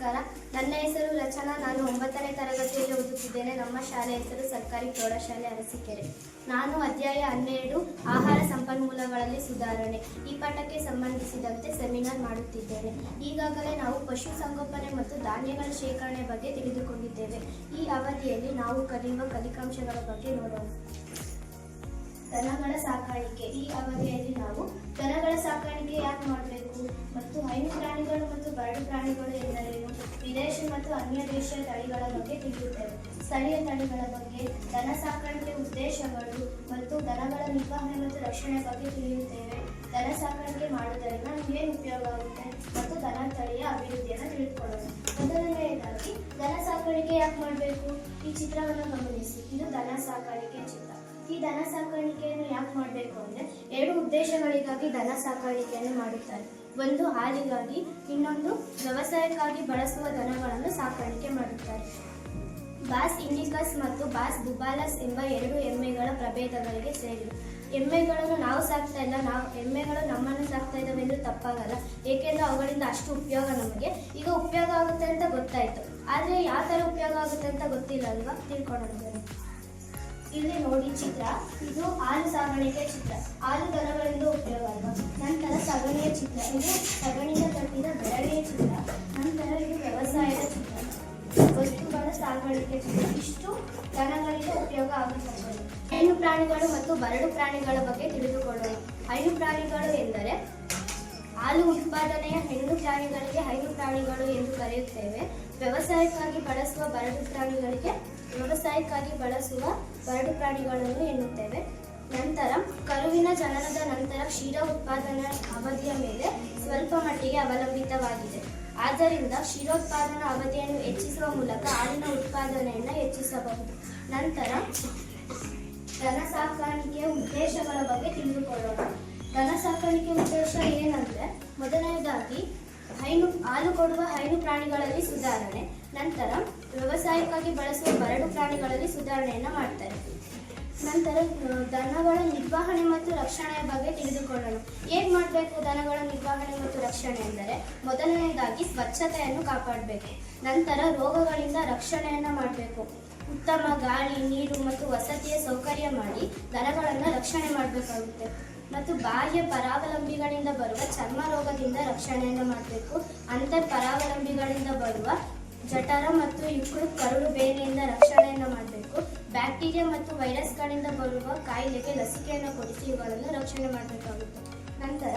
ನಮಸ್ಕಾರ. ನನ್ನ ಹೆಸರು ರಚನಾ ನಾನು ಒಂಬತ್ತನೇ ತರಗತಿಯಲ್ಲಿ ಓದುತ್ತಿದ್ದೇನೆ. ನಮ್ಮ ಶಾಲೆ ಹೆಸರು ಸರ್ಕಾರಿ ಪ್ರೌಢಶಾಲೆ ಅರಸಿಕೆರೆ. ನಾನು ಅಧ್ಯಾಯ ಹನ್ನೆರಡು, ಆಹಾರ ಸಂಪನ್ಮೂಲಗಳಲ್ಲಿ ಸುಧಾರಣೆ. ಈ ಪಾಠಕ್ಕೆ ಸಂಬಂಧಿಸಿದಂತೆ ಸೆಮಿನಾರ್ ಮಾಡುತ್ತಿದ್ದೇನೆ. ಈಗಾಗಲೇ ನಾವು ಪಶುಸಂಗೋಪನೆ ಮತ್ತು ಧಾನ್ಯಗಳ ಶೇಖರಣೆ ಬಗ್ಗೆ ತಿಳಿದುಕೊಂಡಿದ್ದೇವೆ. ಈ ಅವಧಿಯಲ್ಲಿ ನಾವು ಕಲಿಯುವ ಫಲಿತಾಂಶಗಳ ಬಗ್ಗೆ ನೋಡೋಣ. ದನಗಳ ಸಾಕಾಣಿಕೆ. ಈ ಅವಧಿಯಲ್ಲಿ ನಾವು ದನಗಳ ಸಾಕಾಣಿಕೆ ಯಾಕೆ ಮಾಡಬೇಕು? ಮತ್ತು ಹೈನು ಪ್ರಾಣಿಗಳು ಮತ್ತು ಬರಡು ಪ್ರಾಣಿಗಳು ಎಂದರೇನು? ವಿದೇಶ ಮತ್ತು ಅನ್ಯ ದೇಶೀಯ ತಳಿಗಳ ಬಗ್ಗೆ ತಿಳಿಯುತ್ತೇವೆ. ಸ್ಥಳೀಯ ತಳಿಗಳ ಬಗ್ಗೆ, ದನ ಸಾಕಾಣಿಕೆ ಉದ್ದೇಶಗಳು ಮತ್ತು ದನಗಳ ನಿರ್ವಹಣೆ ಮತ್ತು ರಕ್ಷಣೆ ಬಗ್ಗೆ ತಿಳಿಯುತ್ತೇವೆ. ದನ ಸಾಕಾಣಿಕೆ ಮಾಡುವುದರಿಂದ ಏನು ಉಪಯೋಗ ಆಗುತ್ತೆ? ಮತ್ತು ದನ ತಳಿಯ ಅಭಿವೃದ್ಧಿಯನ್ನು ತಿಳಿದುಕೊಳ್ಳೋಣ. ಮೊದಲನೆಯದಾಗಿ, ದನ ಸಾಕಾಣಿಕೆ ಯಾಕೆ ಮಾಡಬೇಕು? ಈ ಚಿತ್ರವನ್ನು ಗಮನಿಸಿ. ಇದು ದನ ಸಾಕಾಣಿಕೆ ಚಿತ್ರ. ಈ ದನ ಸಾಕಾಣಿಕೆಯನ್ನು ಯಾಕೆ ಮಾಡಬೇಕು ಅಂದರೆ ಎರಡು ಉದ್ದೇಶಗಳಿಗಾಗಿ ದನ ಸಾಕಾಣಿಕೆಯನ್ನು ಮಾಡುತ್ತಾರೆ. ಒಂದು ಹಾಲಿಗಾಗಿ, ಇನ್ನೊಂದು ವ್ಯವಸಾಯಕ್ಕಾಗಿ ಬಳಸುವ ದನಗಳನ್ನು ಸಾಕಾಣಿಕೆ ಮಾಡುತ್ತಾರೆ. ಬಾಸ್ ಇಂಡಿಕಸ್ ಮತ್ತು ಬಾಸ್ ದುಬಾಲಸ್ ಎಂಬ ಎರಡು ಎಮ್ಮೆಗಳ ಪ್ರಭೇದಗಳಿಗೆ ಸೇರಿವೆ ಎಮ್ಮೆಗಳನ್ನು ನಾವು ಸಾಕ್ತಾ ಇಲ್ಲ, ನಾವು ಎಮ್ಮೆಗಳು ನಮ್ಮನ್ನು ಸಾಕ್ತಾ ಇದ್ದಾವೆಂದು ತಪ್ಪಾಗಲ್ಲ. ಏಕೆಂದರೆ ಅವುಗಳಿಂದ ಅಷ್ಟು ಉಪಯೋಗ ನಮಗೆ. ಈಗ ಉಪಯೋಗ ಆಗುತ್ತೆ ಅಂತ ಗೊತ್ತಾಯಿತು. ಆದರೆ ಯಾವ ಥರ ಉಪಯೋಗ ಆಗುತ್ತೆ ಅಂತ ಗೊತ್ತಿಲ್ಲ ಅಲ್ವಾ? ತಿಳ್ಕೊಳ್ಳೋಣ. ಇಲ್ಲಿ ನೋಡಿ ಚಿತ್ರ. ಇದು ಹಾಲು ಸಾಗಾಣಿಕೆ ಚಿತ್ರ. ಹಾಲು ದನಗಳಿಂದ ಉಪಯೋಗ ನಂತರ ಸಗಣಿಯ ಚಿತ್ರ. ಇದು ಸಗಣಿಯ ಕಟ್ಟಿದ ಬೆರಳಿಯ ಚಿತ್ರ. ನಂತರ ಇದು ವ್ಯವಸಾಯದ ಚಿತ್ರ. ವಸ್ತುಗಳ ಸಾಗಾಣಿಕೆ ಚಿತ್ರ. ಇಷ್ಟು ದನಗಳಿಗೆ ಉಪಯೋಗ ಆಗುತ್ತದೆ. ಹೆಣ್ಣು ಪ್ರಾಣಿಗಳು ಮತ್ತು ಬರಡು ಪ್ರಾಣಿಗಳ ಬಗ್ಗೆ ತಿಳಿದುಕೊಳ್ಳೋಣ. ಹೈನು ಪ್ರಾಣಿಗಳು ಎಂದರೆ ಹಾಲು ಉತ್ಪಾದನೆಯ ಹೆಣ್ಣು ಪ್ರಾಣಿಗಳಿಗೆ ಹೈನು ಪ್ರಾಣಿಗಳು ಎಂದು ಕರೆಯುತ್ತೇವೆ. ವ್ಯವಸಾಯಕ್ಕಾಗಿ ಬಳಸುವ ಬರಡು ಪ್ರಾಣಿಗಳಿಗೆ ವ್ಯವಸಾಯಕ್ಕಾಗಿ ಬಳಸುವ ಬರಡು ಪ್ರಾಣಿಗಳನ್ನು ಎನ್ನುತ್ತೇವೆ. ನಂತರ ಕರುವಿನ ಜನನದ ನಂತರ ಕ್ಷೀರ ಉತ್ಪಾದನಾ ಅವಧಿಯ ಮೇಲೆ ಸ್ವಲ್ಪ ಮಟ್ಟಿಗೆ ಅವಲಂಬಿತವಾಗಿದೆ. ಆದ್ದರಿಂದ ಕ್ಷೀರೋತ್ಪಾದನಾ ಅವಧಿಯನ್ನು ಹೆಚ್ಚಿಸುವ ಮೂಲಕ ಹಾಲಿನ ಉತ್ಪಾದನೆಯನ್ನು ಹೆಚ್ಚಿಸಬಹುದು. ನಂತರ ದನ ಸಾಕಾಣಿಕೆಯ ಉದ್ದೇಶಗಳ ಬಗ್ಗೆ ತಿಳಿದುಕೊಳ್ಳೋಣ. ದನ ಸಾಕಾಣಿಕೆ ಏನಂದ್ರೆ ಮೊದಲನೇದಾಗಿ ಹೈನು, ಹಾಲು ಕೊಡುವ ಹೈನು ಪ್ರಾಣಿಗಳಲ್ಲಿ ಸುಧಾರಣೆ, ನಂತರ ವ್ಯವಸಾಯಕ್ಕಾಗಿ ಬಳಸುವ ಬರಡು ಪ್ರಾಣಿಗಳಲ್ಲಿ ಸುಧಾರಣೆಯನ್ನು ಮಾಡ್ತಾರೆ. ನಂತರ ದನಗಳ ನಿರ್ವಹಣೆ ಮತ್ತು ರಕ್ಷಣೆಯ ಬಗ್ಗೆ ತಿಳಿದುಕೊಳ್ಳೋಣ. ಏನ್ ಮಾಡಬೇಕು ದನಗಳ ನಿರ್ವಹಣೆ ಮತ್ತು ರಕ್ಷಣೆ ಎಂದರೆ ಮೊದಲನೇದಾಗಿ ಸ್ವಚ್ಛತೆಯನ್ನು ಕಾಪಾಡಬೇಕು, ನಂತರ ರೋಗಗಳಿಂದ ರಕ್ಷಣೆಯನ್ನು ಮಾಡಬೇಕು. ಉತ್ತಮ ಗಾಳಿ, ನೀರು ಮತ್ತು ವಸತಿಯ ಸೌಕರ್ಯ ಮಾಡಿ ದನಗಳನ್ನು ರಕ್ಷಣೆ ಮಾಡಬೇಕಾಗುತ್ತೆ. ಮತ್ತು ಬಾಹ್ಯ ಪರಾವಲಂಬಿಗಳಿಂದ ಬರುವ ಚರ್ಮ ರೋಗದಿಂದ ರಕ್ಷಣೆಯನ್ನು ಮಾಡಬೇಕು. ಅಂತರ್ ಪರಾವಲಂಬಿಗಳಿಂದ ಬರುವ ಜಠರ ಮತ್ತು ಇಕ್ಕಳು ಕರುಳು ಬೇನೆಯಿಂದ ರಕ್ಷಣೆಯನ್ನು ಮಾಡಬೇಕು. ಬ್ಯಾಕ್ಟೀರಿಯಾ ಮತ್ತು ವೈರಸ್ಗಳಿಂದ ಬರುವ ಕಾಯಿಲೆಗೆ ಲಸಿಕೆಯನ್ನು ಕೊಡಿಸಿ, ಇವುಗಳನ್ನು ರಕ್ಷಣೆ ಮಾಡಬೇಕಾಗುತ್ತೆ. ನಂತರ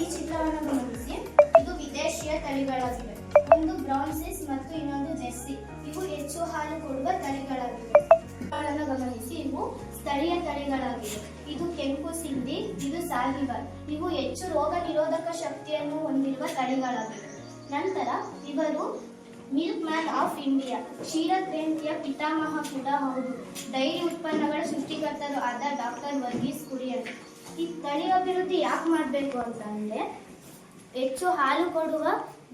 ಈ ಚಿತ್ರವನ್ನು ಗಮನಿಸಿ. ಇದು ವಿದೇಶೀಯ ತಳಿಗಳಾಗಿವೆ. ಒಂದು ಬ್ರೌನ್ಸಿಸ್ ಮತ್ತು ಇನ್ನೊಂದು ಜೆಸ್ಸಿ ಇವು ಸ್ಥಳೀಯ ತಳಿಗಳಾಗಿವೆ. ಇದು ಕೆಂಪು, ಸಿಂಧಿ, ಇದು ಸಾಹಿವಾಲ್ ಇವು ಹೆಚ್ಚು ರೋಗ ನಿರೋಧಕ ಶಕ್ತಿಯನ್ನು ಹೊಂದಿರುವ ತಳಿಗಳಾಗಿವೆ. ನಂತರ ಇವರು ಮಿಲ್ಕ್ ಮ್ಯಾನ್ ಆಫ್ ಇಂಡಿಯಾ ಕ್ಷೀರ ಕ್ರಾಂತಿಯ ಪಿತಾಮಹ ಕೂಡ ಹೌದು. ಡೈರಿ ಉತ್ಪನ್ನಗಳ ಸೃಷ್ಟಿಕರ್ತರು ಆದ ಡಾಕ್ಟರ್ ವರ್ಗೀಸ್ ಕುರಿಯನ್ ಈ ತಳಿ ಅಭಿವೃದ್ಧಿ ಯಾಕೆ ಮಾಡಬೇಕು ಅಂತಂದ್ರೆ ಹೆಚ್ಚು ಹಾಲು ಕೊಡುವ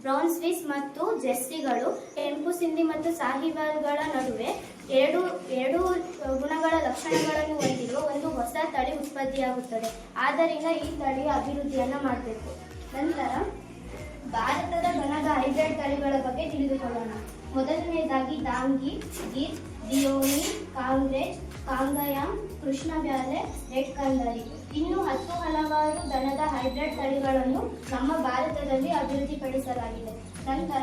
ಬ್ರೌನ್ ಸ್ವಿಸ್ ಮತ್ತು ಜೆಸ್ಸಿಗಳು, ಕೆಂಪು, ಸಿಂಧಿ ಮತ್ತು ಸಾಹಿವಾಲ್ಗಳ ನಡುವೆ ಎರಡು ಎರಡು ಲಕ್ಷಣಗಳನ್ನು ಹೊಂದಿರುವ ಒಂದು ಹೊಸ ತಳಿ ಉತ್ಪತ್ತಿಯಾಗುತ್ತದೆ. ಆದ್ದರಿಂದ ಈ ತಳಿಯ ಅಭಿವೃದ್ಧಿಯನ್ನು ಮಾಡಬೇಕು. ನಂತರ ಭಾರತದ ದನದ ಹೈಬ್ರಿಡ್ ತಳಿಗಳ ಬಗ್ಗೆ ತಿಳಿದುಕೊಳ್ಳೋಣ. ಮೊದಲನೆಯದಾಗಿ ದಾಂಗಿ ಗಿರ್ ದಿಯೋನಿ ಕಾಂಗ್ರೆಸ್ ಕಾಂಗಯಾಮ್, ಕೃಷ್ಣ ಬ್ಯಾಲೆ ರೆಡ್ ಕಂದರಿ ಇನ್ನು ಹತ್ತು ಹಲವಾರು ದನದ ಹೈಬ್ರಿಡ್ ತಳಿಗಳನ್ನು ನಮ್ಮ ಭಾರತದಲ್ಲಿ ಅಭಿವೃದ್ಧಿಪಡಿಸಲಾಗಿದೆ. ನಂತರ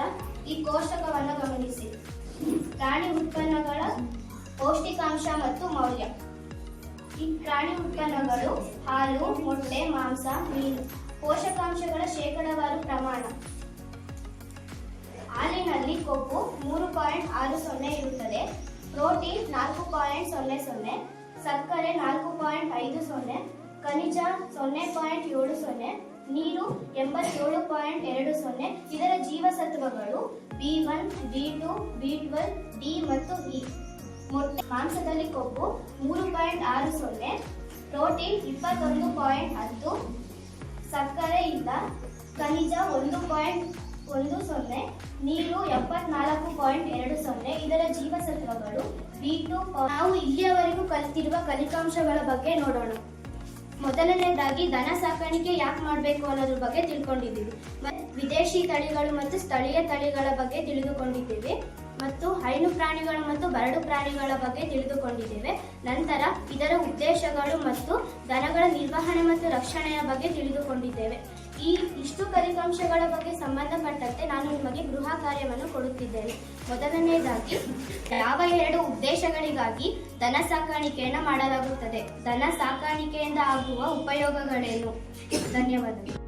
ಈ ಕೋಷಕವನ್ನು ಗಮನಿಸಿ. ಪ್ರಾಣಿ ಉತ್ಪನ್ನಗಳ ಪೌಷ್ಟಿಕಾಂಶ ಮತ್ತು ಮೌಲ್ಯ. ಈ ಪ್ರಾಣಿ ಉತ್ಪನ್ನಗಳು ಹಾಲು, ಮೊಟ್ಟೆ, ಮಾಂಸ, ಮೀನು, ಪೋಷಕಾಂಶಗಳ ಶೇಕಡಾವಾರು ಪ್ರಮಾಣ. ಹಾಲಿನಲ್ಲಿ ಕೊಬ್ಬು ಮೂರು ಪಾಯಿಂಟ್ ಆರು ಸೊನ್ನೆ ಇರುತ್ತದೆ. ಪ್ರೋಟೀನ್ ನಾಲ್ಕು ಪಾಯಿಂಟ್ ಸೊನ್ನೆ ಸೊನ್ನೆ, ಸಕ್ಕರೆ ನಾಲ್ಕು ಪಾಯಿಂಟ್ ಐದು ಸೊನ್ನೆ, ಖನಿಜ ಸೊನ್ನೆ ಪಾಯಿಂಟ್ ಏಳು ಸೊನ್ನೆ, ನೀರು ಎಂಬತ್ತೇಳು ಪಾಯಿಂಟ್ ಎರಡು ಸೊನ್ನೆ. ಇದರ ಜೀವಸತ್ವಗಳು B one, B two, B twelve, D ಮತ್ತು ಇ. ಮೊಟ್ಟೆ ಮಾಂಸದಲ್ಲಿ ಕೊಬ್ಬು, ಮೂರು ಪಾಯಿಂಟ್ ಆರು ಸೊನ್ನೆ, ಪ್ರೋಟೀನ್ ಇಪ್ಪತ್ತೊಂದು ಪಾಯಿಂಟ್ ಹತ್ತು ಸಕ್ಕರೆ ಇಲ್ಲ ಖನಿಜ ಒಂದು ಪಾಯಿಂಟ್ ಒಂದು ಸೊನ್ನೆ, ನೀರು ಎಪ್ಪತ್ನಾಲ್ಕು ಪಾಯಿಂಟ್ ಎರಡು ಸೊನ್ನೆ. ಇದರ ಜೀವಸತ್ವಗಳು ಬಿ ಟು ನಾವು ಇಲ್ಲಿಯವರೆಗೂ ಕಲಿತಿರುವ ಫಲಿತಾಂಶಗಳ ಬಗ್ಗೆ ನೋಡೋಣ. ಮೊದಲನೇದಾಗಿ ದನ ಸಾಕಾಣಿಕೆ ಯಾಕೆ ಮಾಡಬೇಕು ಅನ್ನೋದ್ರ ಬಗ್ಗೆ ತಿಳ್ಕೊಂಡಿದ್ದೀವಿ. ವಿದೇಶಿ ತಳಿಗಳು ಮತ್ತು ಸ್ಥಳೀಯ ತಳಿಗಳ ಬಗ್ಗೆ ತಿಳಿದುಕೊಂಡಿದ್ದೇವೆ. ಮತ್ತು ಹೈನು ಪ್ರಾಣಿಗಳು ಮತ್ತು ಬರಡು ಪ್ರಾಣಿಗಳ ಬಗ್ಗೆ ತಿಳಿದುಕೊಂಡಿದ್ದೇವೆ. ನಂತರ ಇದರ ಉದ್ದೇಶಗಳು ಮತ್ತು ದನಗಳ ನಿರ್ವಹಣೆ ಮತ್ತು ರಕ್ಷಣೆಯ ಬಗ್ಗೆ ತಿಳಿದುಕೊಂಡಿದ್ದೇವೆ. ಈ ಇಷ್ಟು ಫಲಿತಾಂಶಗಳ ಬಗ್ಗೆ ಸಂಬಂಧಪಟ್ಟಂತೆ ನಾನು ನಿಮಗೆ ಗೃಹ ಕಾರ್ಯವನ್ನು ಕೊಡುತ್ತಿದ್ದೇನೆ. ಮೊದಲನೆಯದಾಗಿ, ಯಾವ ಎರಡು ಉದ್ದೇಶಗಳಿಗಾಗಿ ದನ ಸಾಕಾಣಿಕೆಯನ್ನು ಮಾಡಲಾಗುತ್ತದೆ? ದನ ಸಾಕಾಣಿಕೆಯಿಂದ ಆಗುವ ಉಪಯೋಗಗಳೇನು? ಧನ್ಯವಾದಗಳು.